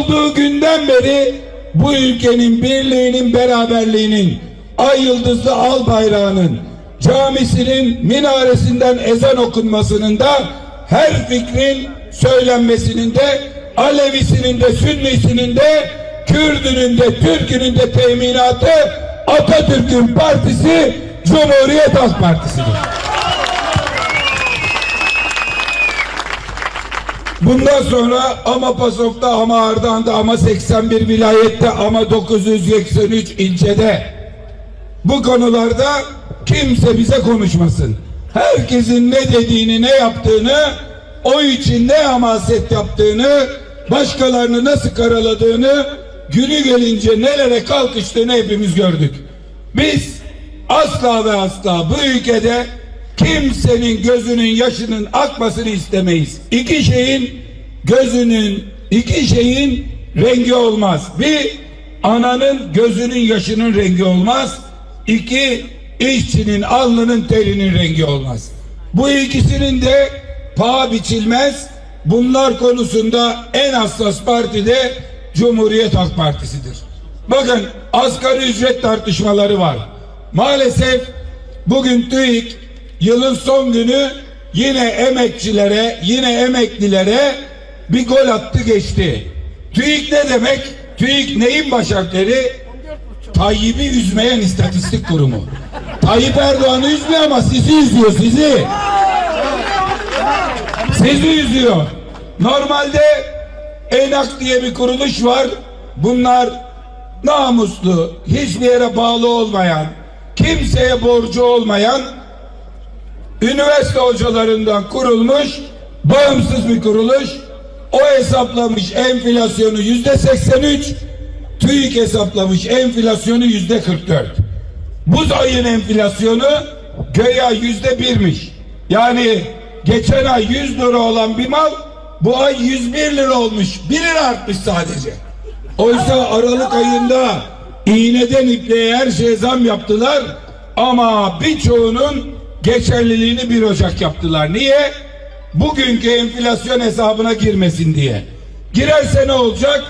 olduğu günden beri bu ülkenin birliğinin, beraberliğinin, ay yıldızlı al bayrağının, camisinin minaresinden ezan okunmasının da her fikrin söylenmesinin de Alevisinin de Sünnisinin de Kürdünün de Türk'ünün de teminatı Atatürk'ün partisi Cumhuriyet Halk Partisi'dir. Bundan sonra ama Pasof'ta ama Ardahan'da ama 81 vilayette ama 983 ilçede bu konularda kimse bize konuşmasın. Herkesin ne dediğini ne yaptığını o için ne hamaset yaptığını başkalarını nasıl karaladığını günü gelince nelere kalkıştığını hepimiz gördük. Biz asla ve asla bu ülkede kimsenin gözünün yaşının akmasını istemeyiz. İki şeyin gözünün, iki şeyin rengi olmaz. Bir, ananın gözünün yaşının rengi olmaz. İki, işçinin alnının terinin rengi olmaz. Bu ikisinin de paha biçilmez. Bunlar konusunda en hassas parti de Cumhuriyet Halk Partisi'dir. Bakın asgari ücret tartışmaları var. Maalesef bugün TÜİK yılın son günü yine emekçilere, yine emeklilere bir gol attı geçti. TÜİK ne demek? TÜİK neyin baş harfleri? Tayyip'i üzmeyen istatistik kurumu. Tayyip Erdoğan'ı üzmüyor ama sizi üzüyor sizi. Sizi üzüyor. Normalde ENAK diye bir kuruluş var. Bunlar namuslu, hiçbir yere bağlı olmayan, kimseye borcu olmayan üniversite hocalarından kurulmuş bağımsız bir kuruluş. O hesaplamış enflasyonu yüzde 83, TÜİK hesaplamış enflasyonu yüzde 44. Bu ayın enflasyonu göya yüzde birmiş. Yani geçen ay 100 lira olan bir mal bu ay 101 lira olmuş. 1 lira artmış sadece. Oysa Aralık ayında iğneden ipliğe her şeye zam yaptılar ama birçoğunun geçerliliğini 1 Ocak yaptılar. Niye? Bugünkü enflasyon hesabına girmesin diye. Girerse ne olacak?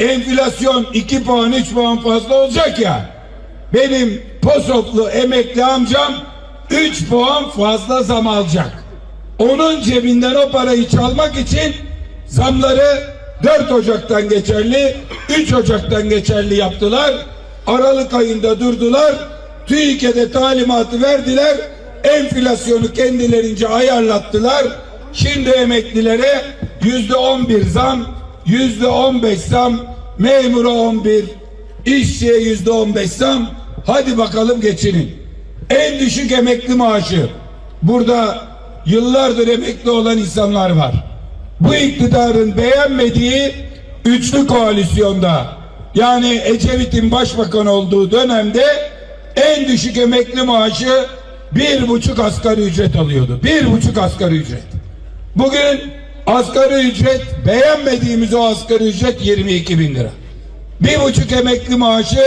Enflasyon 2 puan 3 puan fazla olacak ya. Benim Posoflu emekli amcam 3 puan fazla zam alacak. Onun cebinden o parayı çalmak için zamları 4 Ocak'tan geçerli, 3 Ocak'tan geçerli yaptılar. Aralık ayında durdular. TÜİK'e de talimatı verdiler. Enflasyonu kendilerince ayarlattılar. Şimdi emeklilere yüzde on bir zam, yüzde on beş zam, memura on bir, işçiye yüzde on beş zam. Hadi bakalım geçinin. En düşük emekli maaşı. Burada yıllardır emekli olan insanlar var. Bu iktidarın beğenmediği üçlü koalisyonda yani Ecevit'in başbakan olduğu dönemde en düşük emekli maaşı bir buçuk asgari ücret alıyordu. Bir buçuk asgari ücret. Bugün asgari ücret beğenmediğimiz o asgari ücret 22 bin lira. Bir buçuk emekli maaşı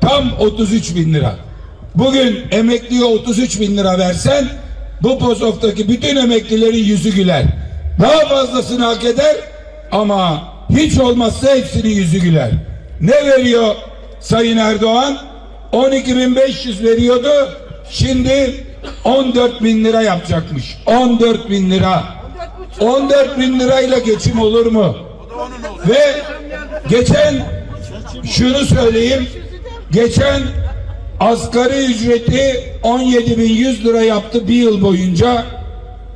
tam 33 bin lira. Bugün emekliye 33 bin lira versen bu Pozof'taki bütün emeklilerin yüzü güler. Daha fazlasını hak eder ama hiç olmazsa hepsinin yüzü güler. Ne veriyor Sayın Erdoğan? 12.500 veriyordu. Şimdi 14 bin lira yapacakmış. 14 bin lira. 14 bin lirayla geçim olur mu? Ve geçen şunu söyleyeyim. Geçen asgari ücreti 17.100 lira yaptı bir yıl boyunca.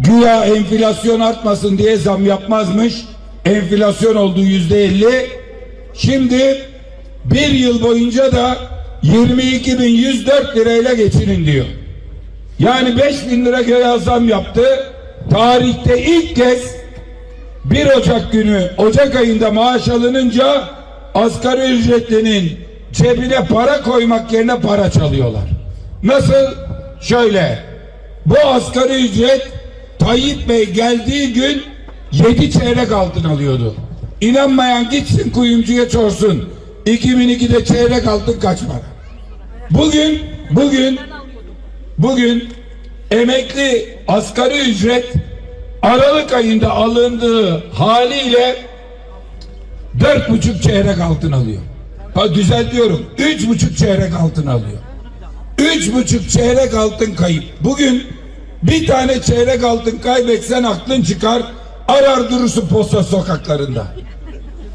Güya enflasyon artmasın diye zam yapmazmış. Enflasyon oldu yüzde elli. Şimdi bir yıl boyunca da 22.104 lirayla geçinin diyor. Yani 5 bin lira göğe zam yaptı. Tarihte ilk kez 1 Ocak günü Ocak ayında maaş alınınca asgari ücretlinin cebine para koymak yerine para çalıyorlar. Nasıl? Şöyle. Bu asgari ücret Tayyip Bey geldiği gün 7 çeyrek altın alıyordu. İnanmayan gitsin kuyumcuya çorsun. 2002'de çeyrek altın kaç para? Bugün bugün bugün emekli asgari ücret Aralık ayında alındığı haliyle dört buçuk çeyrek altın alıyor. Ha düzeltiyorum. Üç buçuk çeyrek altın alıyor. Üç buçuk çeyrek altın kayıp. Bugün bir tane çeyrek altın kaybetsen aklın çıkar. Arar durursun posta sokaklarında.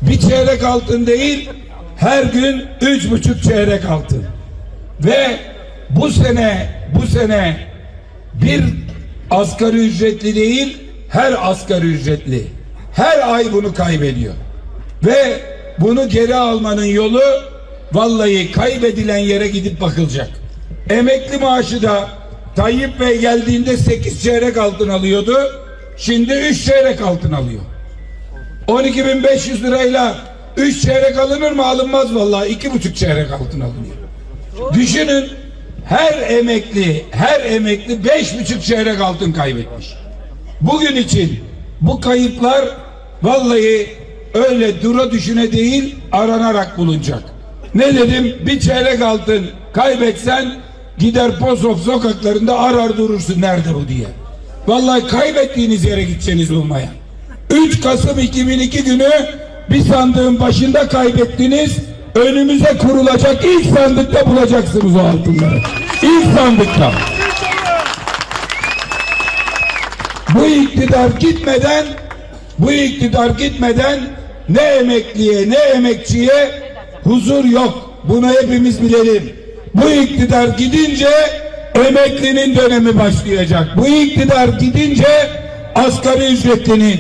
Bir çeyrek altın değil, her gün üç buçuk çeyrek altın. Ve bu sene, bu sene bir asgari ücretli değil, her asgari ücretli her ay bunu kaybediyor. Ve bunu geri almanın yolu vallahi kaybedilen yere gidip bakılacak. Emekli maaşı da Tayyip Bey geldiğinde 8 çeyrek altın alıyordu. Şimdi 3 çeyrek altın alıyor. 12.500 lirayla 3 çeyrek alınır mı? Alınmaz vallahi. iki buçuk çeyrek altın alınıyor. Düşünün her emekli, her emekli beş buçuk çeyrek altın kaybetmiş. Bugün için bu kayıplar vallahi öyle dura düşüne değil aranarak bulunacak. Ne dedim? Bir çeyrek altın kaybetsen gider Posof sokaklarında arar durursun nerede bu diye. Vallahi kaybettiğiniz yere gideceğiniz bulmaya. 3 Kasım 2002 günü bir sandığın başında kaybettiniz. Önümüze kurulacak ilk sandıkta bulacaksınız o altınları. İlk sandıkta. Bu iktidar gitmeden bu iktidar gitmeden ne emekliye ne emekçiye huzur yok. Bunu hepimiz bilelim. Bu iktidar gidince emeklinin dönemi başlayacak. Bu iktidar gidince asgari ücretlinin,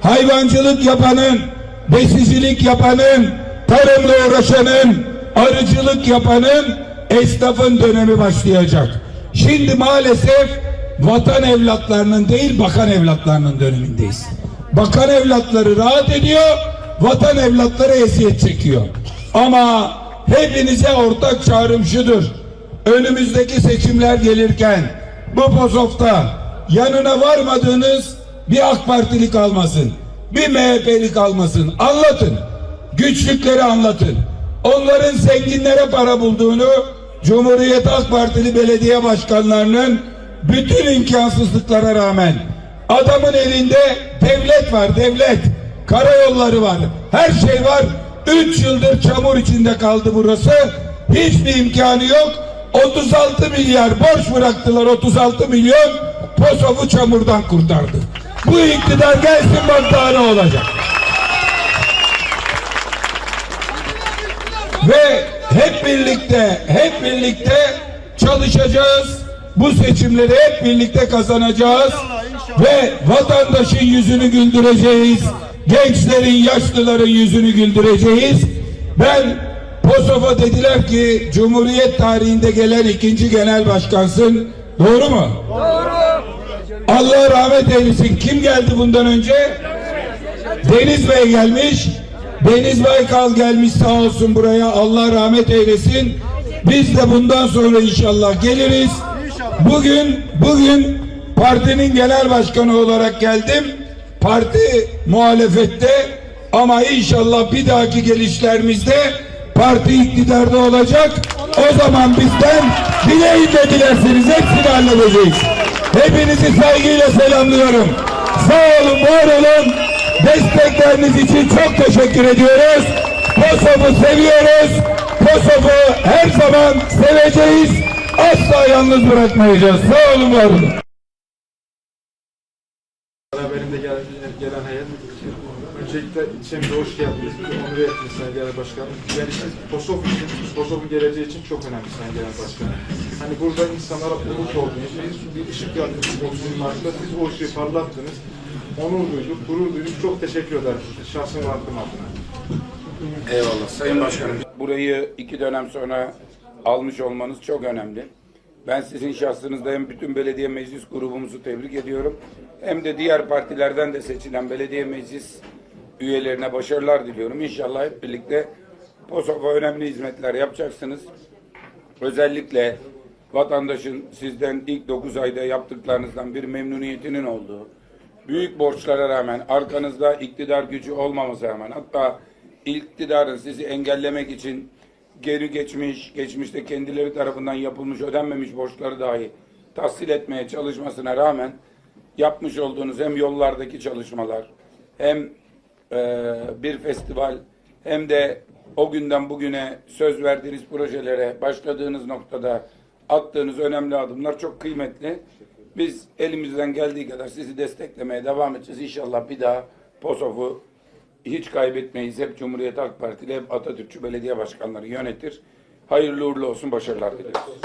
hayvancılık yapanın, besicilik yapanın, tarımla uğraşanın, arıcılık yapanın, esnafın dönemi başlayacak. Şimdi maalesef vatan evlatlarının değil bakan evlatlarının dönemindeyiz. Bakan evlatları rahat ediyor, vatan evlatları eziyet çekiyor. Ama hepinize ortak çağrım şudur. Önümüzdeki seçimler gelirken bu pozofta yanına varmadığınız bir AK Partili kalmasın, bir MHP'li kalmasın. Anlatın. Güçlükleri anlatın. Onların zenginlere para bulduğunu Cumhuriyet AK Partili belediye başkanlarının bütün imkansızlıklara rağmen adamın elinde devlet var devlet. Karayolları var. Her şey var. Üç yıldır çamur içinde kaldı burası. Hiçbir imkanı yok. 36 milyar borç bıraktılar. 36 milyon Posof'u çamurdan kurtardı. Bu iktidar gelsin bak daha ne olacak ve hep birlikte hep birlikte çalışacağız. Bu seçimleri hep birlikte kazanacağız ve vatandaşın yüzünü güldüreceğiz. Gençlerin, yaşlıların yüzünü güldüreceğiz. Ben Posof'a dediler ki Cumhuriyet tarihinde gelen ikinci genel başkansın. Doğru mu? Doğru. Allah rahmet eylesin. Kim geldi bundan önce? Deniz Bey gelmiş. Deniz Baykal gelmiş sağ olsun buraya. Allah rahmet eylesin. Biz de bundan sonra inşallah geliriz. Bugün bugün partinin genel başkanı olarak geldim. Parti muhalefette ama inşallah bir dahaki gelişlerimizde parti iktidarda olacak. O zaman bizden dileyin de dilerseniz hepsini halledeceğiz. Hepinizi saygıyla selamlıyorum. Sağ olun, var olun. Destekleriniz için çok teşekkür ediyoruz. Kosov'u seviyoruz. Kosov'u her zaman seveceğiz. Asla yalnız bırakmayacağız. Sağ olun, var olun. Gelen, gelen heyet. Öncelikle ilçemize hoş geldiniz. Onur ettiniz Sayın Genel Başkanım. Yani siz Kosov için, Kosov'un geleceği için çok önemli Sayın Genel Başkanım. Hani burada insanlara umut oldunuz. Bir, bir ışık yaktınız 30 Mart'ta. Siz o ışığı parlattınız. Onur duyduk, gurur duyduk. Çok teşekkür ederim. Şahsım ve hakkım adına. Eyvallah Sayın Başkanım. Burayı iki dönem sonra almış olmanız çok önemli. Ben sizin şahsınızda hem bütün belediye meclis grubumuzu tebrik ediyorum. Hem de diğer partilerden de seçilen belediye meclis üyelerine başarılar diliyorum. İnşallah hep birlikte Kosova önemli hizmetler yapacaksınız. Özellikle vatandaşın sizden ilk 9 ayda yaptıklarınızdan bir memnuniyetinin olduğu, büyük borçlara rağmen arkanızda iktidar gücü olmamasına rağmen hatta iktidarın sizi engellemek için geri geçmiş, geçmişte kendileri tarafından yapılmış ödenmemiş borçları dahi tahsil etmeye çalışmasına rağmen yapmış olduğunuz hem yollardaki çalışmalar hem eee, bir festival hem de o günden bugüne söz verdiğiniz projelere, başladığınız noktada attığınız önemli adımlar çok kıymetli. Biz elimizden geldiği kadar sizi desteklemeye devam edeceğiz. İnşallah bir daha POSOF'u hiç kaybetmeyiz. Hep Cumhuriyet Halk Partili, hep Atatürkçü belediye başkanları yönetir. Hayırlı uğurlu olsun, başarılar diliyoruz.